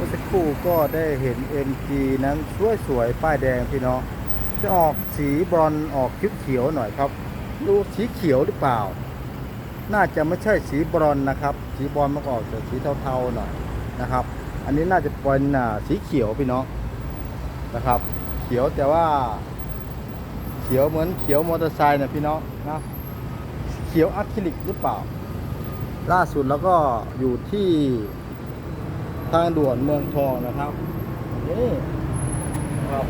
มื่อสักครู่ก็ได้เห็น MG นั้นสวยๆ ป้ายแดงพี่น้อง จะออกสีบรอนออกเขียวๆหน่อยครับดูสีเขียวหรือเปล่า น่าจะไม่ใช่สีบรอนนะครับ สีบรอนมันก็ออกจากสีเทาๆหน่อยนะครับ อันนี้น่าจะเป็นสีเขียวพี่น้องนะครับ เขียวแต่ว่า เขียวเหมือนเขียวมอเตอร์ไซค์นะพี่น้องนะเขียวอะคริลิกหรือเปล่า ล่าสุดแล้วก็อยู่ที่ ทางด่วนเมืองทองนะครับนี่ครับ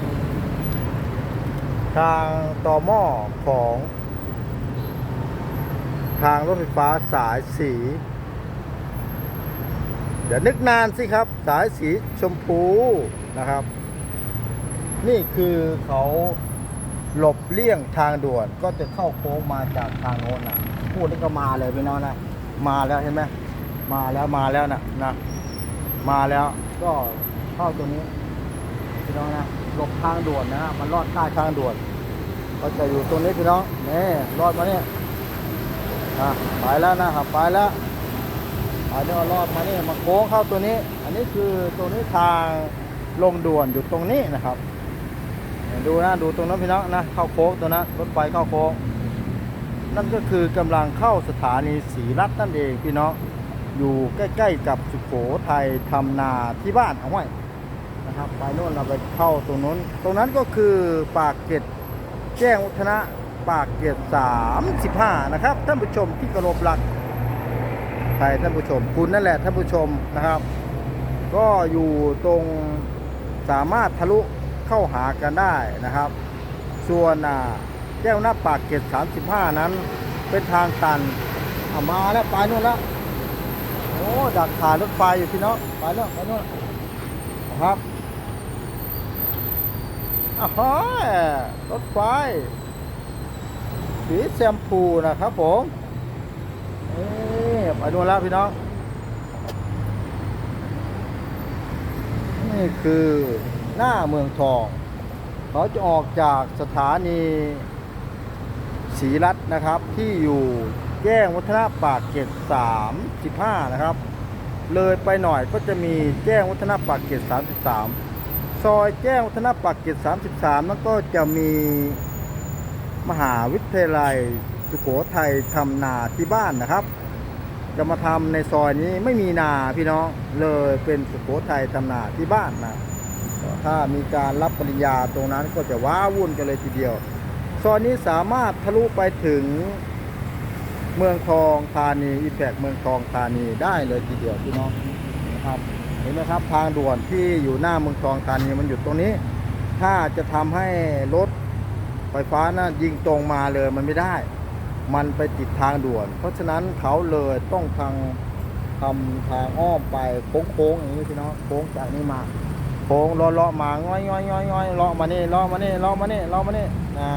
ทางต่อหม้อของ ทางรถไฟฟ้าสายสี เดี๋ยวนึกนานสิครับ สายสีชมพูนะครับ นี่คือเขาหลบเลี่ยงทางด่วนก็จะเข้าโค้งมาจากทางโน้นนะพูดนี่ก็มาเลยพี่น้องนะ มาแล้วเห็นไหมมาแล้วมาแล้วนะนะ มาแล้ว ก็เข้าตรงนี้พี่น้องนะหลบทางด่วนนะมันลอดใต้ทางด่วน ก็จะอยู่ตรงนี้พี่น้องนี่รอดมาเนี่ยอะไปแล้วนะครับไปแล้วไปเนี่ยรอดมาเนี่ยมาโค้งเข้าตัวนี้ อันนี้คือตัวนี้ทางลงด่วนอยู่ตรงนี้นะครับดูนะดูตรงนั้นพี่น้องนะเข้าโค้งตัวนั้นรถไฟเข้าโค้งนั่นก็คือกำลังเข้าสถานีศรีรัตน์นั่นเองพี่น้อง อยู่ใกล้ๆกับสุโขทัยทำนาที่บ้านเอาไว้นะครับไปโน่นเราไปเข้าตรงนู้น ตรงนั้นก็คือปากเกร็ดแจ้งวัฒนะปากเกร็ด35 นะครับ ท่านผู้ชมที่กรบหลักใครท่านผู้ชมคุณนั่นแหละท่านผู้ชมนะครับ ก็อยู่ตรงสามารถทะลุเข้าหากันได้นะครับ ส่วนอ่าแก้วหน้าปากเกร็ด35 นั้นเป็นทางตันเอามาแล้วไปนู่นแล้ว โอ้ดักขารถไฟอยู่พี่น้องไปแล้วไปนู่นครับอ้าวฮ้ยรถไฟสีแชมพูนะครับผมนี่ไปนู่นแล้วพี่น้อง นี่คือหน้าเมืองทอง เขาจะออกจากสถานีศรีรัตน์นะครับที่อยู่ แจ้งวัฒนะปากเกร็ด35นะครับ เลยไปหน่อยก็จะมีแจ้งวัฒนะปากเกร็ด33ซอยแจ้งวัฒนะปากเกร็ด33แล้วก็จะมีมหาวิทยาลัยสุโขทัยทำนาที่บ้านนะครับ จะมาทำในซอยนี้ไม่มีนาพี่น้องเลยเป็นสุโขทัยทำนาที่บ้านนะถ้ามีการรับปริญญาตรงนั้นก็จะว้าวุ่นกันเลยทีเดียว ซอยนี้สามารถทะลุไปถึง เมืองทองธานีอีแพกเมืองทองธานีได้เลยทีเดียวพี่น้องนะครับเห็นไหมครับทางด่วนที่อยู่หน้าเมืองทองธานีมันอยู่ตรงนี้ ถ้าจะทำให้รถไฟฟ้านะยิงตรงมาเลยมันไม่ได้ มันไปติดทางด่วน เพราะฉะนั้นเขาเลยต้องทางทำทางอ้อมไปโค้งๆอย่างนี้พี่น้องโค้งจากนี้มาโค้งเลาะเลาะมาง่อยง่อยง่อยง่อยเลาะมานี่เลาะมานี่เลาะมานี่เลาะมานี่อ่า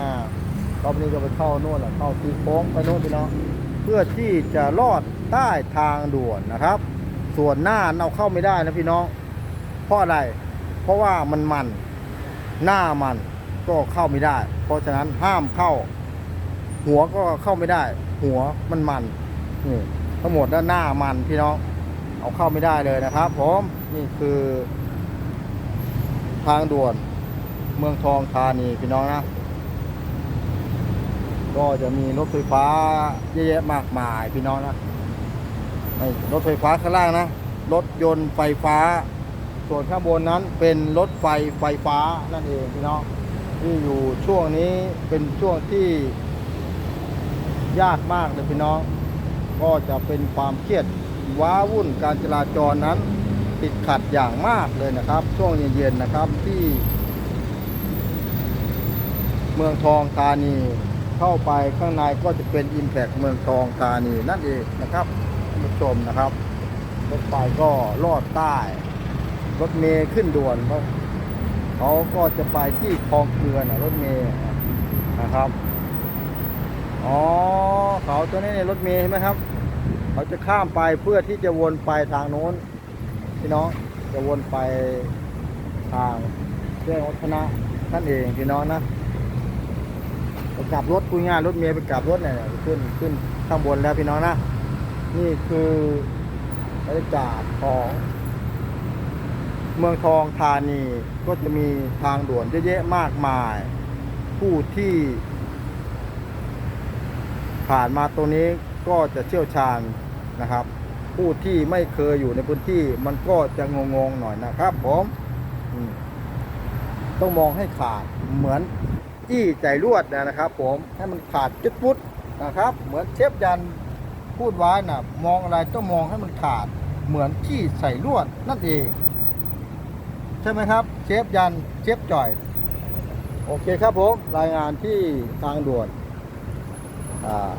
รอบนี้ก็ไปเข้าโน่นแหละเข้าตีโค้งไปโน่นพี่น้อง เพื่อที่จะลอดใต้ทางด่วนนะครับ ส่วนหน้าเอาเข้าไม่ได้นะพี่น้อง เพราะอะไร เพราะว่ามันมันหน้ามันก็เข้าไม่ได้ เพราะฉะนั้นห้ามเข้า หัวก็เข้าไม่ได้ หัวมันมันนี่ทั้งหมดด้านหน้ามันพี่น้อง เอาเข้าไม่ได้เลยนะครับผมนี่คือ ทางด่วนเมืองทองธานีพี่น้องนะ ก็จะมีรถไฟฟ้าเยอะแยะมากมายพี่น้องนะรถไฟฟ้าข้างล่างนะ รถยนต์ไฟฟ้า ส่วนข้างบนนั้นเป็นรถไฟไฟฟ้านั่นเองพี่น้องที่อยู่ช่วงนี้เป็นช่วงที่ยากมากเลยพี่น้อง ก็จะเป็นความเครียดว้าวุ่นการจราจรนั้น ติดขัดอย่างมากเลยนะครับ ช่วงเย็นๆนะครับที่ เมืองทองธานี เข้าไปข้างในก็จะเป็น Impact เมืองทองธานีนั่นเองนะครับผู้ชมนะครับรถไฟก็ลอดใต้ รถเมย์ขึ้นด่วนเขาเขาก็จะไปที่คลองเกลือนะรถเมย์นะครับอ๋อเขาตัวนี้เนี่ยรถเมย์เห็นไหมครับ เขาจะข้ามไปเพื่อที่จะวนไปทางโน้นพี่น้องจะวนไปทางแจ้งวัฒนะนั่นเองพี่น้องนะ ไปกลับรถคุยงานรถเมย์ไปกลับรถเนี่ยขึ้นขึ้นข้างบนแล้วพี่น้องนะ นี่คือบรรยากาศของเมืองทองธานีก็จะมีทางด่วนเยอะแยะมากมาย ผู้ที่ ผ่านมาตรงนี้ก็จะเชี่ยวชาญนะครับ ผู้ที่ไม่เคยอยู่ในพื้นที่มันก็จะงงๆหน่อยนะครับผมต้องมองให้ขาดเหมือน จี้ใจลวดนะครับ ผมให้มันขาดจุดพุดนะครับ เหมือนเชฟยันพูดไว้นะมองอะไรต้องมองให้มันขาด เหมือนที่ใส่ลวดนั่นเอง ใช่ไหมครับ เชฟยันเชฟจ่อย โอเคครับผมรายงานที่ทางด่วนอ่า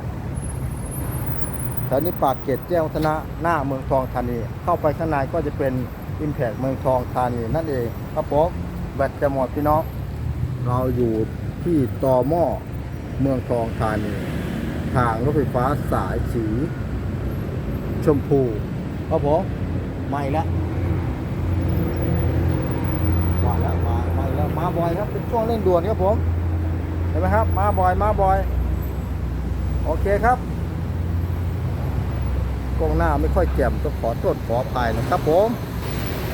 สถานีปากเกร็ดแจ้งวัฒนะหน้าเมืองทองธานี เข้าไปข้างในก็จะเป็นอิมแพกเมืองทองธานีนั่นเองครับผมแบตจะหมดพี่น้องเราอยู่ ที่ตอหม้อเมืองทองธานีทางรถไฟฟ้าสายสี ชมพูครับผมไม่ละว่าแล้วมามาแล้วมาบ่อยครับเป็นช่วงเร่งด่วนครับผมเห็นไหมครับ มาบ่อยมาบ่อยโอเคครับกล้องหน้าไม่ค่อยแจ่มต้องขอโทษขออภัยนะครับผม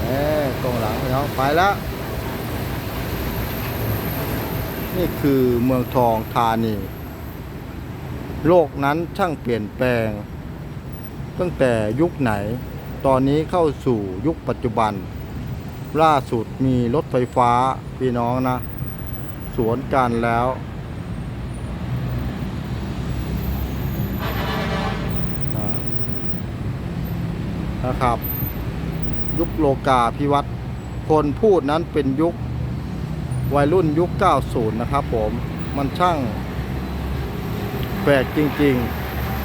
เอ้กล้องหลังพี่น้องไปแล้ว นี่คือเมืองทองธานี โลกนั้นช่างเปลี่ยนแปลง ตั้งแต่ยุคไหน ตอนนี้เข้าสู่ยุคปัจจุบัน ล่าสุดมีรถไฟฟ้าพี่น้องนะ สวนกันแล้วนะครับ ยุคโลกาพิวัตรคนพูดนั้นเป็นยุค วัยรุ่นยุค 90 นะครับผมมันช่างแปลกจริง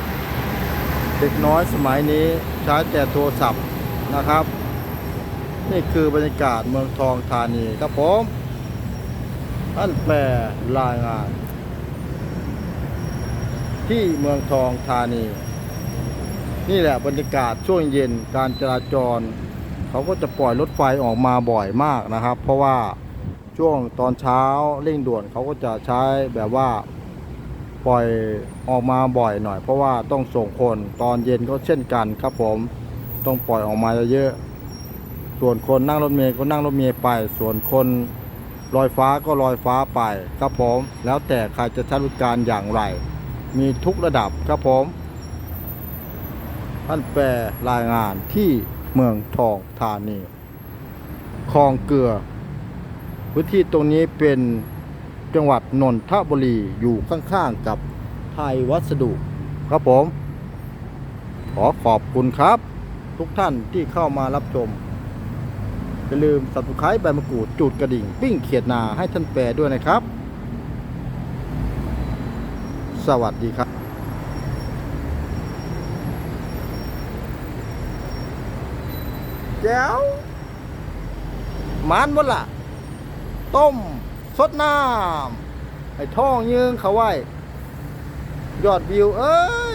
ๆ เด็กน้อยสมัยนี้ใช้แต่โทรศัพท์นะครับ นี่คือบรรยากาศเมืองทองธานีครับผมท่านแปลรายงาน ที่เมืองทองธานี นี่แหละบรรยากาศช่วงเย็นการจราจร เขาก็จะปล่อยรถไฟออกมาบ่อยมากนะครับ เพราะว่า ช่วงตอนเช้าเร่งด่วนเขาก็จะใช้แบบว่าปล่อยออกมาบ่อยหน่อย เพราะว่าต้องส่งคนตอนเย็นก็เช่นกันครับผมต้องปล่อยออกมาเยอะๆส่วนคนนั่งรถเมล์ก็นั่งรถเมล์ไป ส่วนคนลอยฟ้าก็ลอยฟ้าไปครับผมแล้วแต่ใครจะใช้บริการอย่างไร มีทุกระดับครับผมท่านแปลรายงานที่เมืองทองธานีคลองเกลือ พื้นที่ตรงนี้เป็นจังหวัดนนทบุรีอยู่ข้างๆกับไทยวัสดุครับผม ขอขอบคุณครับ ทุกท่านที่เข้ามารับชม อย่าลืมสับสไครต์ใบมะกรูดจูดกระดิ่ง ปิ้งเขียดนาให้ท่านแปรด้วยนะครับ สวัสดีครับแจ้วมันหมดละ ต้มสดน้ำไอ้ท้องยืงเขาไว้ยอดวิว เอ้ย